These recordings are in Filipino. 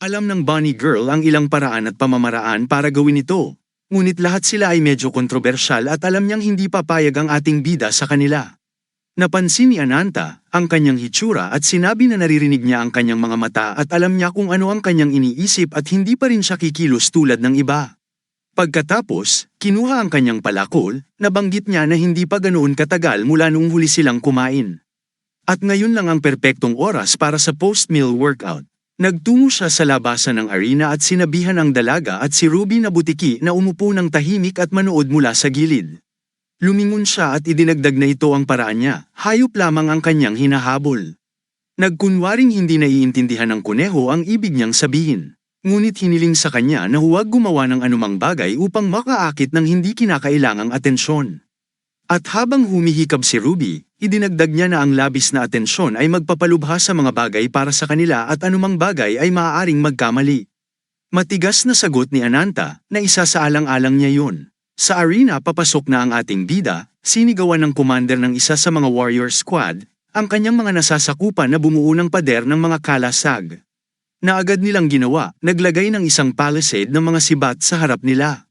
Alam ng Bunny Girl ang ilang paraan at pamamaraan para gawin ito. Ngunit lahat sila ay medyo kontrobersyal at alam niyang hindi papayag ang ating bida sa kanila. Napansin ni Ananta ang kanyang hitsura at sinabi na naririnig niya ang kanyang mga mata at alam niya kung ano ang kanyang iniisip at hindi pa rin siya kikilos tulad ng iba. Pagkatapos, kinuha ang kanyang palakol, nabanggit niya na hindi pa ganoon katagal mula nung huli silang kumain. At ngayon lang ang perpektong oras para sa post-meal workout. Nagtungo siya sa labasan ng arena at sinabihan ang dalaga at si Ruby na butiki na umupo ng tahimik at manood mula sa gilid. Lumingon siya at idinagdag na ito ang paraan niya, hayop lamang ang kanyang hinahabol. Nagkunwaring hindi naiintindihan ng kuneho ang ibig niyang sabihin. Ngunit hiniling sa kanya na huwag gumawa ng anumang bagay upang makaakit ng hindi kinakailangang atensyon. At habang humihikab si Ruby, idinagdag niya na ang labis na atensyon ay magpapalubha sa mga bagay para sa kanila at anumang bagay ay maaaring magkamali. Matigas na sagot ni Ananta na isa sa alang-alang niya yun. Sa arena papasok na ang ating bida, sinigawan ng commander ng isa sa mga warrior squad, ang kanyang mga nasasakupan na bumuo ng pader ng mga kalasag. Na agad nilang ginawa, naglagay ng isang palisade ng mga sibat sa harap nila.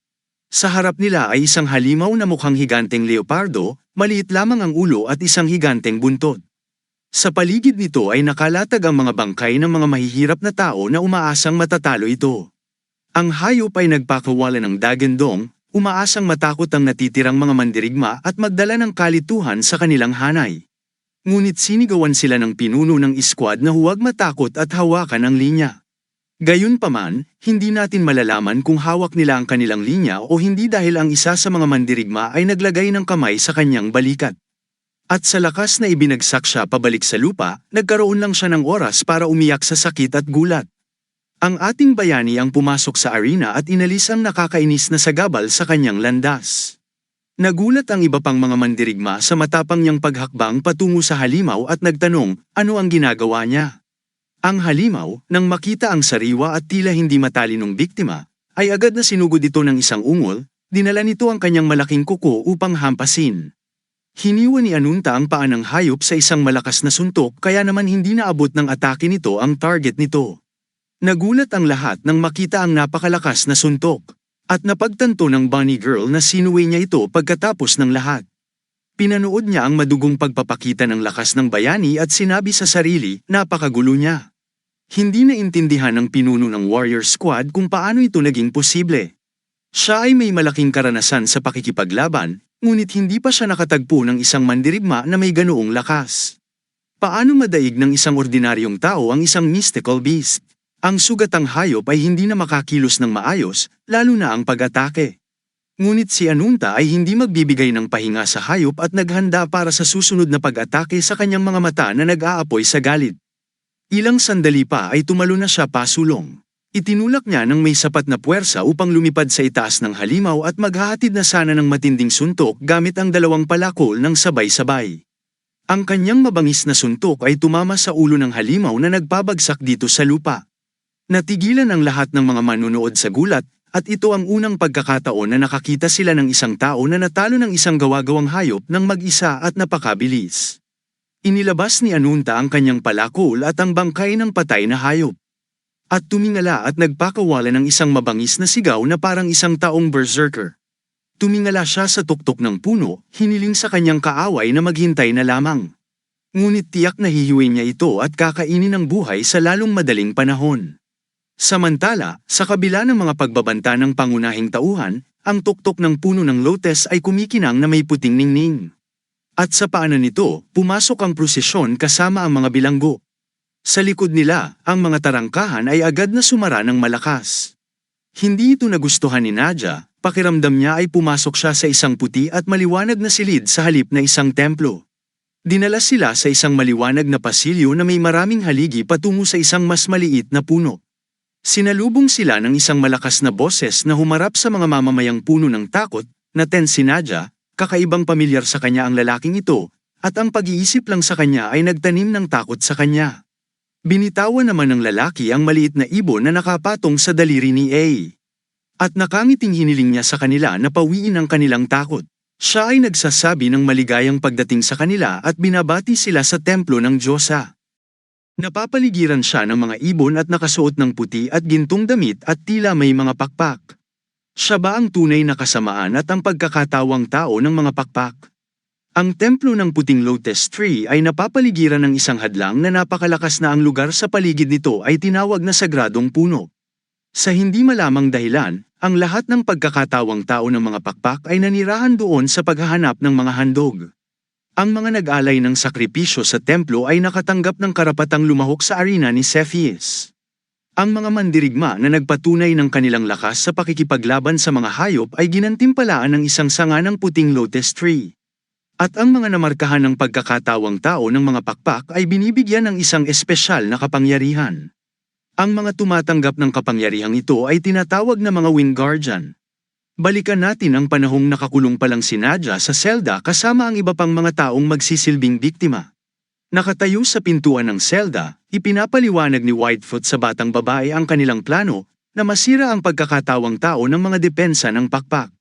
Sa harap nila ay isang halimaw na mukhang higanteng leopardo, maliit lamang ang ulo at isang higanteng buntot. Sa paligid nito ay nakalatag ang mga bangkay ng mga mahihirap na tao na umaasang matatalo ito. Ang hayop ay nagpakawala ng dagendong, umaasang matakot ang natitirang mga mandirigma at magdala ng kalituhan sa kanilang hanay. Ngunit sinigawan sila ng pinuno ng iskwad na huwag matakot at hawakan ang linya. Gayunpaman, hindi natin malalaman kung hawak nila ang kanilang linya o hindi dahil ang isa sa mga mandirigma ay naglagay ng kamay sa kanyang balikat. At sa lakas na ibinagsak siya pabalik sa lupa, nagkaroon lang siya ng oras para umiyak sa sakit at gulat. Ang ating bayani ang pumasok sa arena at inalis ang nakakainis na sagabal sa kanyang landas. Nagulat ang iba pang mga mandirigma sa matapang niyang paghakbang patungo sa halimaw at nagtanong, ano ang ginagawa niya? Ang halimaw, nang makita ang sariwa at tila hindi matalinong biktima, ay agad na sinugod ito ng isang ungol, dinala nito ang kanyang malaking kuko upang hampasin. Hiniwa ni Anunta ang paa ng hayop sa isang malakas na suntok kaya naman hindi naabot ng atake nito ang target nito. Nagulat ang lahat nang makita ang napakalakas na suntok. At napagtanto ng bunny girl na sinuwi niya ito pagkatapos ng lahat. Pinanood niya ang madugong pagpapakita ng lakas ng bayani at sinabi sa sarili, napakagulo niya. Hindi naintindihan ng pinuno ng warrior squad kung paano ito naging posible. Siya ay may malaking karanasan sa pakikipaglaban, ngunit hindi pa siya nakatagpo ng isang mandirigma na may ganoong lakas. Paano madaig ng isang ordinaryong tao ang isang mystical beast? Ang sugatang hayop ay hindi na makakilos ng maayos, lalo na ang pag-atake. Ngunit si Anunta ay hindi magbibigay ng pahinga sa hayop at naghanda para sa susunod na pag-atake sa kanyang mga mata na nag-aapoy sa galit. Ilang sandali pa ay tumalo na siya pasulong. Itinulak niya ng may sapat na puwersa upang lumipad sa itaas ng halimaw at maghahatid na sana ng matinding suntok gamit ang dalawang palakol ng sabay-sabay. Ang kanyang mabangis na suntok ay tumama sa ulo ng halimaw na nagpabagsak dito sa lupa. Natigilan ang lahat ng mga manunood sa gulat, at ito ang unang pagkakataon na nakakita sila ng isang tao na natalo ng isang gawa-gawang hayop ng mag-isa at napakabilis. Inilabas ni Anunta ang kanyang palakol at ang bangkay ng patay na hayop. At tumingala at nagpakawala ng isang mabangis na sigaw na parang isang taong berserker. Tumingala siya sa tuktok ng puno, hiniling sa kanyang kaaway na maghintay na lamang. Ngunit tiyak na hihiwin niya ito at kakainin ng buhay sa lalong madaling panahon. Samantala, sa kabila ng mga pagbabanta ng pangunahing tauhan, ang tuktok ng puno ng lotes ay kumikinang na may puting ningning. At sa paanan nito, pumasok ang prosesyon kasama ang mga bilanggo. Sa likod nila, ang mga tarangkahan ay agad na sumara ng malakas. Hindi ito nagustuhan ni Nadia, pakiramdam niya ay pumasok siya sa isang puti at maliwanag na silid sa halip na isang templo. Dinala sila sa isang maliwanag na pasilyo na may maraming haligi patungo sa isang mas maliit na puno. Sinalubong sila ng isang malakas na boses na humarap sa mga mamamayang puno ng takot, na ten si Nadia, kakaibang pamilyar sa kanya ang lalaking ito, at ang pag-iisip lang sa kanya ay nagtanim ng takot sa kanya. Binitawan naman ng lalaki ang maliit na ibon na nakapatong sa daliri ni A. At nakangiting hiniling niya sa kanila na pawiin ang kanilang takot. Siya ay nagsasabi ng maligayang pagdating sa kanila at binabati sila sa templo ng Diyosa. Napapaligiran siya ng mga ibon at nakasuot ng puti at gintong damit at tila may mga pakpak. Siya ba ang tunay na kasamaan at ang pagkakatawang tao ng mga pakpak? Ang templo ng puting lotus tree ay napapaligiran ng isang hadlang na napakalakas na ang lugar sa paligid nito ay tinawag na sagradong puno. Sa hindi malamang dahilan, ang lahat ng pagkakatawang tao ng mga pakpak ay nanirahan doon sa paghahanap ng mga handog. Ang mga nag-alay ng sakripisyo sa templo ay nakatanggap ng karapatang lumahok sa arena ni Cepheus. Ang mga mandirigma na nagpatunay ng kanilang lakas sa pakikipaglaban sa mga hayop ay ginantimpalaan ng isang sanga ng puting lotus tree. At ang mga namarkahan ng pagkakatawang tao ng mga pakpak ay binibigyan ng isang espesyal na kapangyarihan. Ang mga tumatanggap ng kapangyarihang ito ay tinatawag na mga Wind Guardian. Balikan natin ang panahong nakakulong pa lang si Nadia sa selda kasama ang iba pang mga taong magsisilbing biktima. Nakatayo sa pintuan ng selda, ipinapaliwanag ni Whitefoot sa batang babae ang kanilang plano na masira ang pagkakatawang tao ng mga depensa ng pakpak.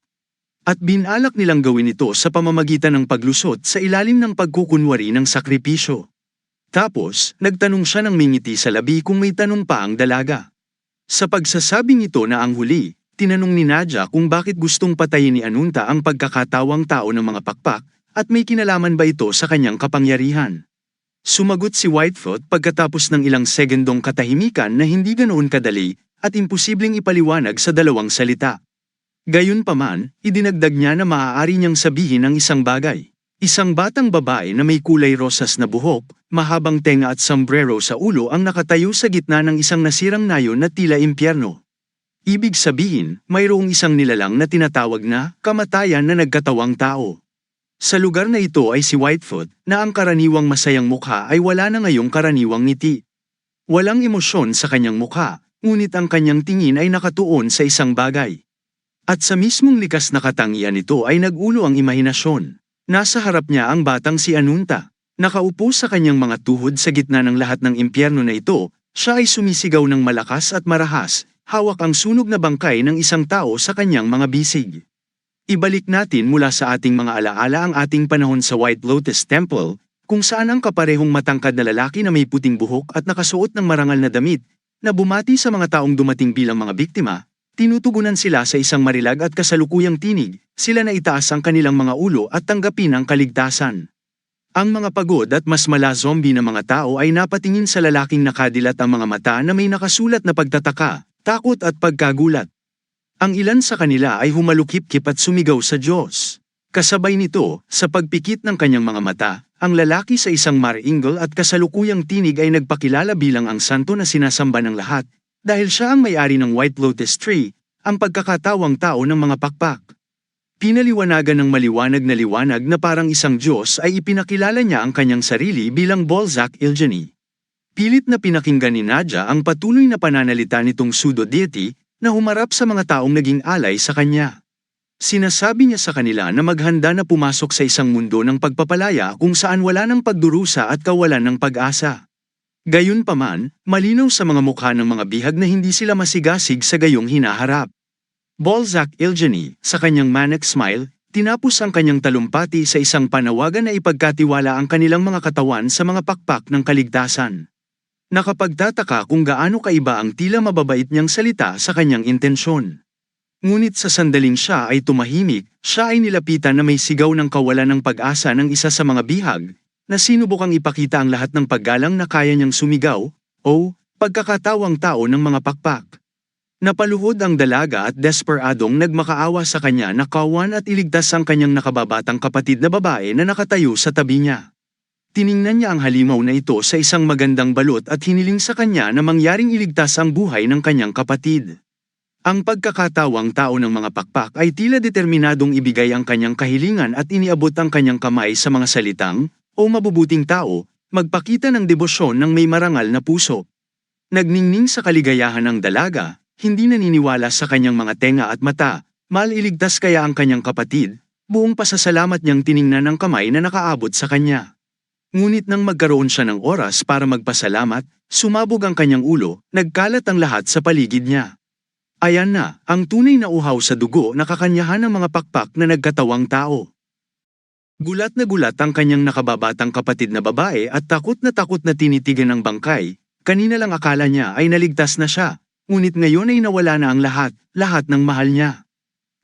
At binalak nilang gawin ito sa pamamagitan ng paglusot sa ilalim ng pagkukunwari ng sakripisyo. Tapos, nagtanong siya ng mingiti sa labi kung may tanong pa ang dalaga. Sa pagsasabing ito na ang huli, Tinanong ni Nadia kung bakit gustong patayin ni Anunta ang pagkakatawang tao ng mga pakpak at may kinalaman ba ito sa kanyang kapangyarihan. Sumagot si Whitefoot pagkatapos ng ilang segundong katahimikan na hindi ganoon kadali at imposibleng ipaliwanag sa dalawang salita. Gayunpaman, idinagdag niya na maaari niyang sabihin ang isang bagay. Isang batang babae na may kulay rosas na buhok, mahabang tenga at sombrero sa ulo ang nakatayo sa gitna ng isang nasirang nayon na tila impyerno. Ibig sabihin, mayroong isang nilalang na tinatawag na kamatayan na nagkatawang tao. Sa lugar na ito ay si Whitefoot na ang karaniwang masayang mukha ay wala na ngayong karaniwang ngiti. Walang emosyon sa kanyang mukha, ngunit ang kanyang tingin ay nakatuon sa isang bagay. At sa mismong likas na katangian nito ay nagulo ang imahinasyon. Nasa harap niya ang batang si Anunta. Nakaupo sa kanyang mga tuhod sa gitna ng lahat ng impyerno na ito, siya ay sumisigaw ng malakas at marahas, hawak ang sunog na bangkay ng isang tao sa kanyang mga bisig. Ibalik natin mula sa ating mga alaala ang ating panahon sa White Lotus Temple, kung saan ang kaparehong matangkad na lalaki na may puting buhok at nakasuot ng marangal na damit, na bumati sa mga taong dumating bilang mga biktima, tinutugunan sila sa isang marilag at kasalukuyang tinig, sila na itaas ang kanilang mga ulo at tanggapin ang kaligtasan. Ang mga pagod at mas mala zombie na mga tao ay napatingin sa lalaking nakadilat ang mga mata na may nakasulat na pagtataka, takot at pagkagulat. Ang ilan sa kanila ay humalukip-kip at sumigaw sa Diyos. Kasabay nito, sa pagpikit ng kanyang mga mata, ang lalaki sa isang maringal at kasalukuyang tinig ay nagpakilala bilang ang santo na sinasamba ng lahat, dahil siya ang may-ari ng White Lotus Tree, ang pagkakatawang tao ng mga pakpak. Pinaliwanagan ng maliwanag na liwanag na parang isang Diyos ay ipinakilala niya ang kanyang sarili bilang Balzac Ilgeny. Pilit na pinakinggan ni Nadia ang patuloy na pananalita nitong pseudo-deity na humarap sa mga taong naging alay sa kanya. Sinasabi niya sa kanila na maghanda na pumasok sa isang mundo ng pagpapalaya kung saan wala ng pagdurusa at kawalan ng pag-asa. Gayunpaman, malinaw sa mga mukha ng mga bihag na hindi sila masigasig sa gayong hinaharap. Balzac Ilgeny, sa kanyang manic smile, tinapos ang kanyang talumpati sa isang panawagan na ipagkatiwala ang kanilang mga katawan sa mga pakpak ng kaligtasan. Nakapagtataka kung gaano kaiba ang tila mababait niyang salita sa kanyang intensyon. Ngunit sa sandaling siya ay tumahimik, siya ay nilapitan na may sigaw ng kawalan ng pag-asa ng isa sa mga bihag, na sinubukang ipakita ang lahat ng paggalang na kaya niyang sumigaw, o, pagkakatawang tao ng mga pakpak. Napaluhod ang dalaga at desperadong nagmakaawa sa kanya na kawan at iligtas ang kanyang nakababatang kapatid na babae na nakatayo sa tabi niya. Tiningnan niya ang halimaw na ito sa isang magandang balot at hiniling sa kanya na mangyaring iligtas ang buhay ng kanyang kapatid. Ang pagkakatawang tao ng mga pakpak ay tila determinadong ibigay ang kanyang kahilingan at iniabot ang kanyang kamay sa mga salitang, o mabubuting tao, magpakita ng debosyon ng may marangal na puso. Nagningning sa kaligayahan ng dalaga, hindi naniniwala sa kanyang mga tenga at mata, maliligtas kaya ang kanyang kapatid, buong pasasalamat niyang tiningnan ang kamay na nakaabot sa kanya. Ngunit nang magkaroon siya ng oras para magpasalamat, sumabog ang kanyang ulo, nagkalat ang lahat sa paligid niya. Ayan na, ang tunay na uhaw sa dugo na kakanyahan ng mga pakpak na nagkatawang tao. Gulat na gulat ang kanyang nakababatang kapatid na babae at takot na takot na tinitigan ng bangkay. Kanina lang akala niya ay naligtas na siya, ngunit ngayon ay nawala na ang lahat, lahat ng mahal niya.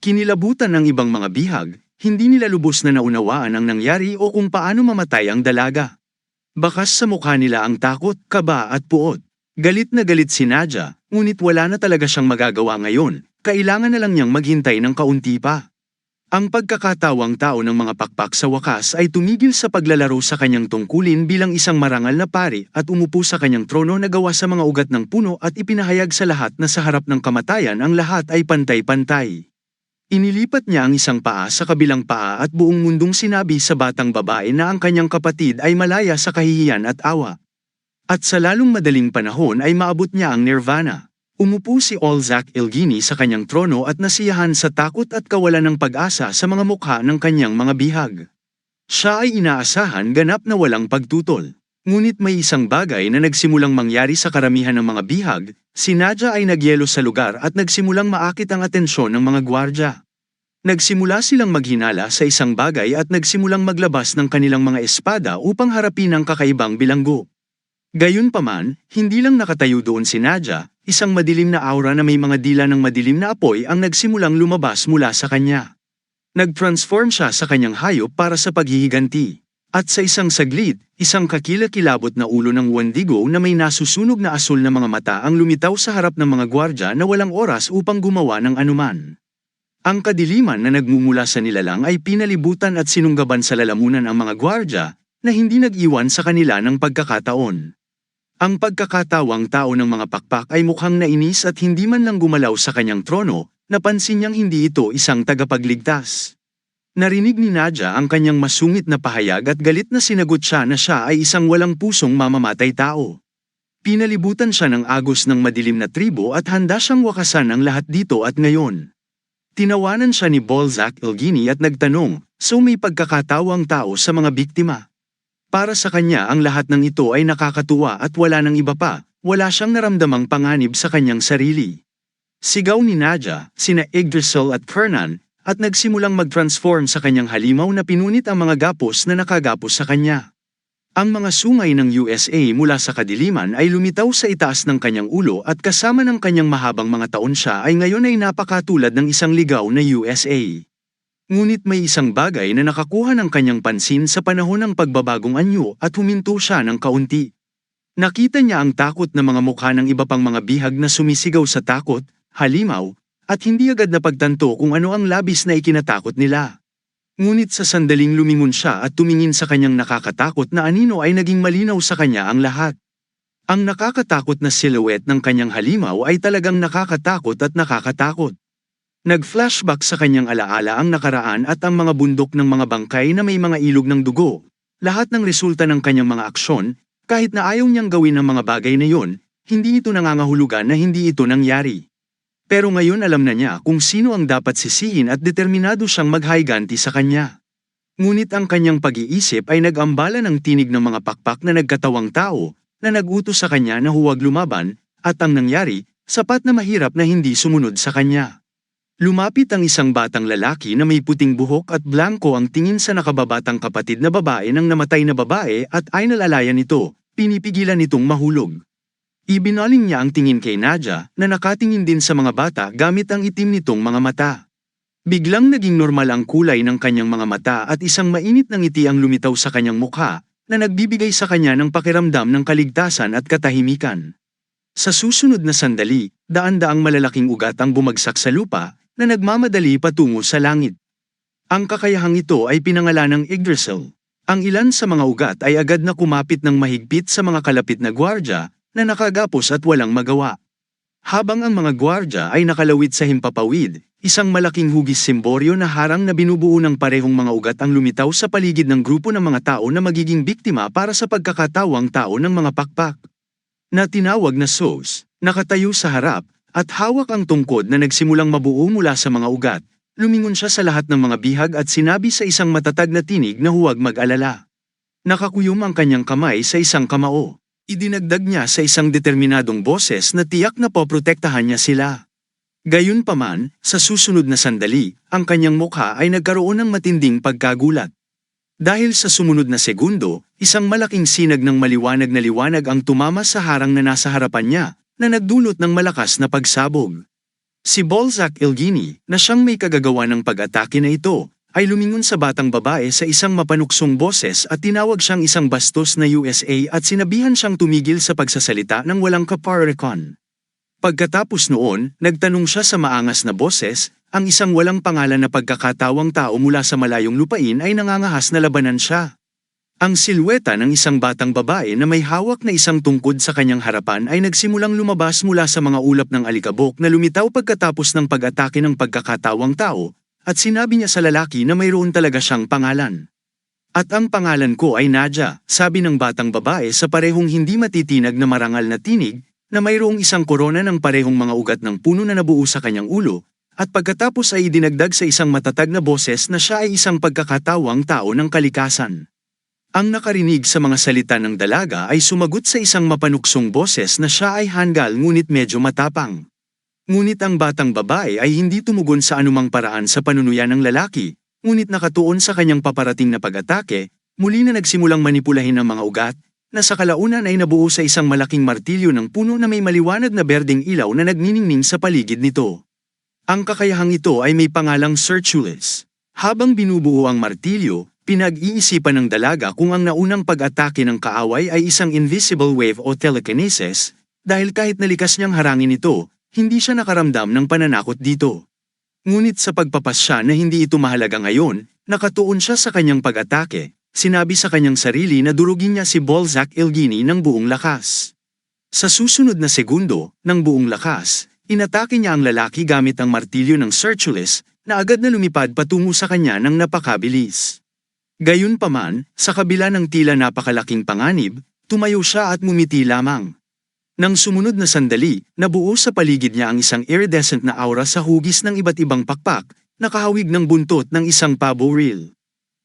Kinilabutan ng ibang mga bihag, hindi nila lubos na naunawaan ang nangyari o kung paano mamatay ang dalaga. Bakas sa mukha nila ang takot, kaba at puot. Galit na galit si Nadia, ngunit wala na talaga siyang magagawa ngayon, kailangan na lang niyang maghintay ng kaunti pa. Ang pagkakatawang tao ng mga pakpak sa wakas ay tumigil sa paglalaro sa kanyang tungkulin bilang isang marangal na pari at umupo sa kanyang trono na gawa sa mga ugat ng puno at ipinahayag sa lahat na sa harap ng kamatayan ang lahat ay pantay-pantay. Inilipat niya ang isang paa sa kabilang paa at buong mundong sinabi sa batang babae na ang kanyang kapatid ay malaya sa kahihiyan at awa. At sa lalong madaling panahon ay maabot niya ang nirvana. Umupo si Olzak Ilgini sa kanyang trono at nasiyahan sa takot at kawalan ng pag-asa sa mga mukha ng kanyang mga bihag. Siya ay inaasahan ganap na walang pagtutol. Ngunit may isang bagay na nagsimulang mangyari sa karamihan ng mga bihag, si Nadia ay nagyelo sa lugar at nagsimulang maakit ang atensyon ng mga gwardya. Nagsimula silang maghinala sa isang bagay at nagsimulang maglabas ng kanilang mga espada upang harapin ang kakaibang bilanggo. Gayunpaman, hindi lang nakatayo doon si Nadia, isang madilim na aura na may mga dila ng madilim na apoy ang nagsimulang lumabas mula sa kanya. Nag-transform siya sa kanyang hayop para sa paghihiganti. At sa isang saglit, isang kakilakilabot na ulo ng Wendigo na may nasusunog na asul na mga mata ang lumitaw sa harap ng mga gwardya na walang oras upang gumawa ng anuman. Ang kadiliman na nagmumula sa nilalang ay pinalibutan at sinunggaban sa lalamunan ang mga gwardya na hindi nag-iwan sa kanila ng pagkakataon. Ang pagkakatawang tao ng mga pakpak ay mukhang nainis at hindi man lang gumalaw sa kanyang trono, napansin niyang hindi ito isang tagapagligtas. Narinig ni Nadia ang kanyang masungit na pahayag at galit na sinagot siya na siya ay isang walang pusong mamamatay tao. Pinalibutan siya ng agos ng madilim na tribo at handa siyang wakasan ang lahat dito at ngayon. Tinawanan siya ni Bolzak Ilgini at nagtanong, so may pagkakatawang tao sa mga biktima. Para sa kanya ang lahat ng ito ay nakakatuwa at wala nang iba pa, wala siyang naramdamang panganib sa kanyang sarili. Sigaw ni Nadia, sina Yggdrasil at Kernan, at nagsimulang mag-transform sa kanyang halimaw na pinunit ang mga gapos na nakagapos sa kanya. Ang mga sungay ng USA mula sa kadiliman ay lumitaw sa itaas ng kanyang ulo at kasama ng kanyang mahabang mga taon siya ay ngayon ay napakatulad ng isang ligaw na USA. Ngunit may isang bagay na nakakuha ng kanyang pansin sa panahon ng pagbabagong anyo at huminto siya ng kaunti. Nakita niya ang takot na mga mukha ng iba pang mga bihag na sumisigaw sa takot, halimaw, at hindi agad na pagtanto kung ano ang labis na ikinatakot nila. Ngunit sa sandaling lumingon siya at tumingin sa kanyang nakakatakot na anino ay naging malinaw sa kanya ang lahat. Ang nakakatakot na silhouette ng kanyang halimaw ay talagang nakakatakot at nakakatakot. Nag-flashback sa kanyang alaala ang nakaraan at ang mga bundok ng mga bangkay na may mga ilog ng dugo. Lahat ng resulta ng kanyang mga aksyon, kahit na ayaw niyang gawin ang mga bagay na yon, hindi ito nangangahulugan na hindi ito nangyari. Pero ngayon alam na niya kung sino ang dapat sisihin at determinado siyang maghayganti sa kanya. Ngunit ang kanyang pag-iisip ay nag-ambala ng tinig ng mga pakpak na nagkatawang tao, na nagutos sa kanya na huwag lumaban, at ang nangyari, sapat na mahirap na hindi sumunod sa kanya. Lumapit ang isang batang lalaki na may puting buhok at blanco ang tingin sa nakababatang kapatid na babae ng namatay na babae at ay nalalayan nito, pinipigilan nitong mahulog. Ibinaling niya ang tingin kay Nadia na nakatingin din sa mga bata gamit ang itim nitong mga mata. Biglang naging normal ang kulay ng kanyang mga mata at isang mainit na ngiti ang lumitaw sa kanyang mukha na nagbibigay sa kanya ng pakiramdam ng kaligtasan at katahimikan. Sa susunod na sandali, daan-daang malalaking ugat ang bumagsak sa lupa na nagmamadali patungo sa langit. Ang kakayahang ito ay pinangalan ng Yggdrasil. Ang ilan sa mga ugat ay agad na kumapit ng mahigpit sa mga kalapit na gwardya na nakagapos at walang magawa. Habang ang mga gwardya ay nakalawit sa himpapawid, isang malaking hugis simboryo na harang na binubuo ng parehong mga ugat ang lumitaw sa paligid ng grupo ng mga tao na magiging biktima para sa pagkakatawang tao ng mga pakpak. Na tinawag na SOS, nakatayo sa harap, at hawak ang tungkod na nagsimulang mabuo mula sa mga ugat. Lumingon siya sa lahat ng mga bihag at sinabi sa isang matatag na tinig na huwag mag-alala. Nakakuyom ang kanyang kamay sa isang kamao. Idinagdag niya sa isang determinadong boses na tiyak na poprotektahan niya sila. Gayunpaman, sa susunod na sandali, ang kanyang mukha ay nagkaroon ng matinding pagkagulat. Dahil sa sumunod na segundo, isang malaking sinag ng maliwanag na liwanag ang tumama sa harang na nasa harapan niya, na nagdulot ng malakas na pagsabog. Si Balzac Elgini, na siyang may kagagawa ng pag-atake na ito, ay lumingon sa batang babae sa isang mapanuksong boses at tinawag siyang isang bastos na USA at sinabihan siyang tumigil sa pagsasalita ng walang kaparekon. Pagkatapos noon, nagtanong siya sa maangas na boses, ang isang walang pangalan na pagkakatawang tao mula sa malayong lupain ay nangangahas na labanan siya. Ang silweta ng isang batang babae na may hawak na isang tungkod sa kanyang harapan ay nagsimulang lumabas mula sa mga ulap ng alikabok na lumitaw pagkatapos ng pag-atake ng pagkakatawang tao, at sinabi niya sa lalaki na mayroon talaga siyang pangalan. At ang pangalan ko ay Nadia, sabi ng batang babae sa parehong hindi matitinag na marangal na tinig, na mayroong isang korona ng parehong mga ugat ng puno na nabuo sa kanyang ulo, at pagkatapos ay idinagdag sa isang matatag na boses na siya ay isang pagkakatawang tao ng kalikasan. Ang nakarinig sa mga salita ng dalaga ay sumagot sa isang mapanuksong boses na siya ay hanggal ngunit medyo matapang. Ngunit ang batang babae ay hindi tumugon sa anumang paraan sa panunuyan ng lalaki, ngunit nakatuon sa kanyang paparating na pag-atake, muli na nagsimulang manipulahin ang mga ugat, na sa kalaunan ay nabuo sa isang malaking martilyo ng puno na may maliwanag na berdeng ilaw na nagniningning sa paligid nito. Ang kakayahang ito ay may pangalang Sertulis. Habang binubuo ang martilyo, pinag-iisipan ng dalaga kung ang naunang pag-atake ng kaaway ay isang invisible wave o telekinesis, dahil kahit nalikas niyang harangin ito, hindi siya nakaramdam ng pananakot dito. Ngunit sa pagpapasya na hindi ito mahalaga ngayon, nakatuon siya sa kanyang pag-atake, sinabi sa kanyang sarili na durugin niya si Balzac Elgini ng buong lakas. Sa susunod na segundo, ng buong lakas, inatake niya ang lalaki gamit ang martilyo ng Sertulis, na agad na lumipad patungo sa kanya ng napakabilis. Gayunpaman, sa kabila ng tila napakalaking panganib, tumayo siya at mumiti lamang. Nang sumunod na sandali, nabuo sa paligid niya ang isang iridescent na aura sa hugis ng iba't ibang pakpak, nakahawig ng buntot ng isang pabo reel.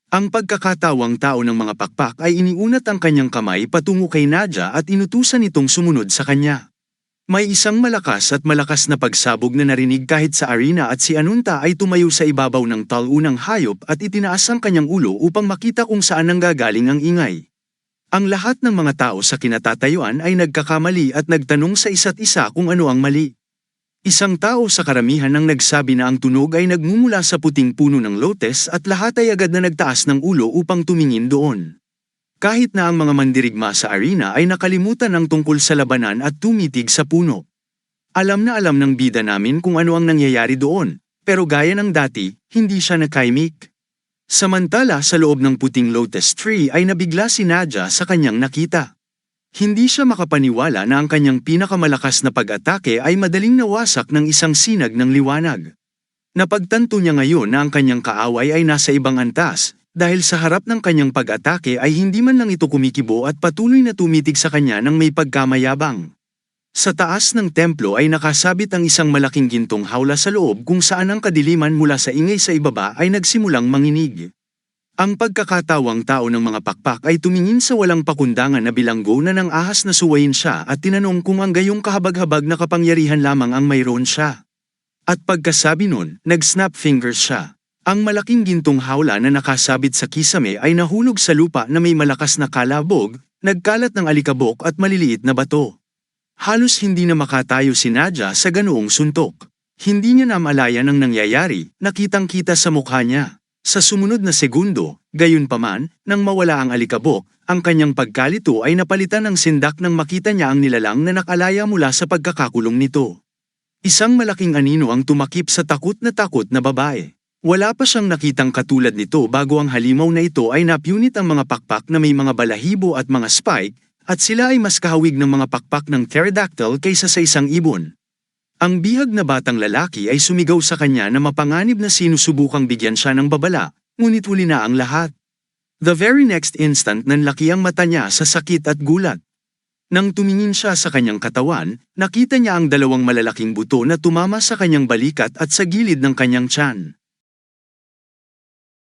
Ang pagkakatawang tao ng mga pakpak ay iniunat ang kanyang kamay patungo kay Nadia at inutusan itong sumunod sa kanya. May isang malakas at malakas na pagsabog na narinig kahit sa arena at si Anunta ay tumayo sa ibabaw ng talunang hayop at itinaas ang kanyang ulo upang makita kung saan nanggagaling ang ingay. Ang lahat ng mga tao sa kinatatayuan ay nagkakamali at nagtanong sa isa't isa kung ano ang mali. Isang tao sa karamihan ang nagsabi na ang tunog ay nagmumula sa puting puno ng lotes at lahat ay agad na nagtaas ng ulo upang tumingin doon. Kahit na ang mga mandirigma sa arena ay nakalimutan ang tungkol sa labanan at tumitig sa puno. Alam na alam ng bida namin kung ano ang nangyayari doon, pero gaya ng dati, hindi siya nakaimik. Samantala sa loob ng puting lotus tree ay nabigla si Nadia sa kanyang nakita. Hindi siya makapaniwala na ang kanyang pinakamalakas na pag-atake ay madaling nawasak ng isang sinag ng liwanag. Napagtanto niya ngayon na ang kanyang kaaway ay nasa ibang antas, dahil sa harap ng kanyang pag-atake ay hindi man lang ito kumikibo at patuloy na tumitig sa kanya ng may pagkamayabang. Sa taas ng templo ay nakasabit ang isang malaking gintong hawla sa loob kung saan ang kadiliman mula sa ingay sa ibaba ay nagsimulang manginig. Ang pagkakatawang tao ng mga pakpak ay tumingin sa walang pakundangan na bilanggo na ng ahas na suwayin siya at tinanong kung ang gayong kahabag-habag na kapangyarihan lamang ang mayroon siya. At pagkasabi nun, nag-snap fingers siya. Ang malaking gintong hawla na nakasabit sa kisame ay nahulog sa lupa na may malakas na kalabog, nagkalat ng alikabok at maliliit na bato. Halos hindi na makatayo si Nadia sa ganoong suntok. Hindi niya namalayan ang nangyayari, nakitang-kita sa mukha niya. Sa sumunod na segundo, gayon paman, nang mawala ang alikabok, ang kanyang pagkalito ay napalitan ng sindak nang makita niya ang nilalang na nakalaya mula sa pagkakakulong nito. Isang malaking anino ang tumakip sa takot na takot na babae. Wala pa siyang nakitang katulad nito bago ang halimaw na ito ay napunit ang mga pakpak na may mga balahibo at mga spike, at sila ay mas kahawig ng mga pakpak ng pterodactyl kaysa sa isang ibon. Ang bihag na batang lalaki ay sumigaw sa kanya na mapanganib na sinusubukang bigyan siya ng babala, ngunit huli na ang lahat. The very next instant nanlaki ang mata niya sa sakit at gulat. Nang tumingin siya sa kanyang katawan, nakita niya ang dalawang malalaking buto na tumama sa kanyang balikat at sa gilid ng kanyang tiyan.